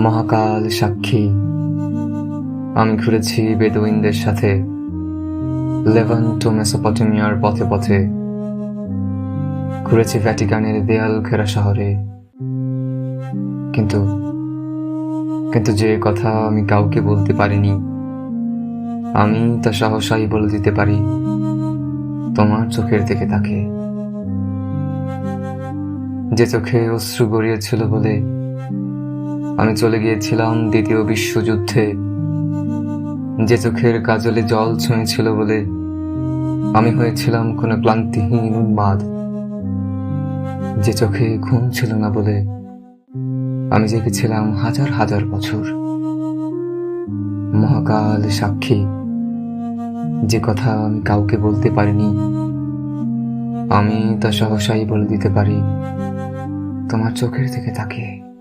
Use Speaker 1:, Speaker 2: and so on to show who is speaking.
Speaker 1: মহাকাল সাক্ষী। আমি ঘুরেছি বেদুইনদের সাথে লেভান্টো মেসোপটেমিয়ার পথে পথে। ঘুরেছি ভ্যাটিকানের দেয়াল ঘেরা শহরে। কিন্তু কিন্তু যে কথা আমি কাউকে বলতে পারিনি, আমি তা সাহসাই বলে দিতে পারি। তোমার চোখের দিকে তাকে যে চোখে অশ্রু গড়িয়েছিল বলে আমি চলে গিয়েছিলাম দ্বিতীয় বিশ্বযুদ্ধে। যে চোখের কাজলে জল ছুঁয়েছিল বলে আমি হয়েছিলাম কোনো ক্লান্তিহীন উন্মাদ। যে চোখে ঘুম ছিল না বলে আমি জেগেছিলাম হাজার হাজার বছর। মহাকাল সাক্ষী, যে কথা আমি কাউকে বলতে পারিনি, আমি তা সহসাই বলে দিতে পারি। তোমার চোখের দিকে তাকিয়ে।